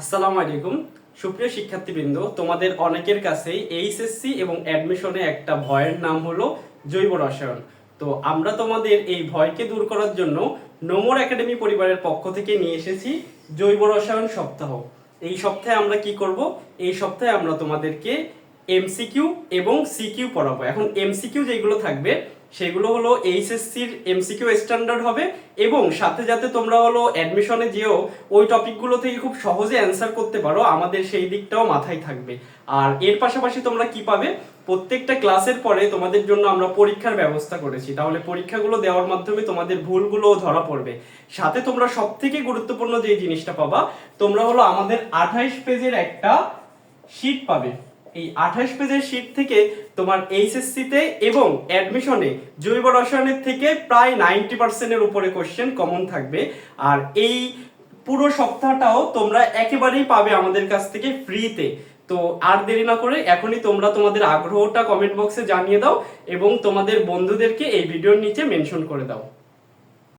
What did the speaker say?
আসসালামু আলাইকুম। সুপ্রিয় শিক্ষার্থীবৃন্দ, তোমাদের অনেকের কাছেই এইচএসসি এবং অ্যাডমিশনে একটা ভয়ের নাম হলো জৈব রসায়ন। তো আমরা তোমাদের এই ভয়কে দূর করার জন্য নোমর একাডেমি পরিবারের পক্ষ থেকে নিয়ে এসেছি জৈব রসায়ন সপ্তাহ। এই সপ্তাহে আমরা কি করব? এই সপ্তাহে আমরা তোমাদেরকে এমসিকিউ এবং সিকিউ পড়াবো। এখন এমসিকিউ যেগুলো থাকবে সেগুলো হলো এইচএসসির এমসিকিউ স্ট্যান্ডার্ড হবে এবং সাথে যাতে তোমরা হলো অ্যাডমিশনে যেও, ওই টপিকগুলো থেকে খুব সহজে অ্যান্সার করতে পারো, আমাদের সেই দিকটাও মাথায় থাকবে। আর এর পাশাপাশি তোমরা কি পাবে? প্রত্যেকটা ক্লাসের পরে তোমাদের জন্য আমরা পরীক্ষার ব্যবস্থা করেছি। তাহলে পরীক্ষাগুলো দেওয়ার মাধ্যমে তোমাদের ভুলগুলোও ধরা পড়বে। সাথে তোমরা সব থেকে গুরুত্বপূর্ণ যে জিনিসটা পাবা, তোমরা হলো আমাদের আঠাইশ পেজের একটা শীট পাবে। এই আঠাশ পেজের শীট থেকে তোমার এইচএসসি তে এবং অ্যাডমিশনে জৈব রসায়নের থেকে প্রায় নাইনটি পার্সেন্টের উপরে কোশ্চেন কমন থাকবে। আর এই পুরো সপ্তাহটাও তোমরা একেবারেই পাবে আমাদের কাছ থেকে ফ্রিতে তো আর দেরি না করে এখনই তোমরা তোমাদের আগ্রহটা কমেন্ট বক্সে জানিয়ে দাও এবং তোমাদের বন্ধুদেরকে এই ভিডিওর নিচে মেনশন করে দাও।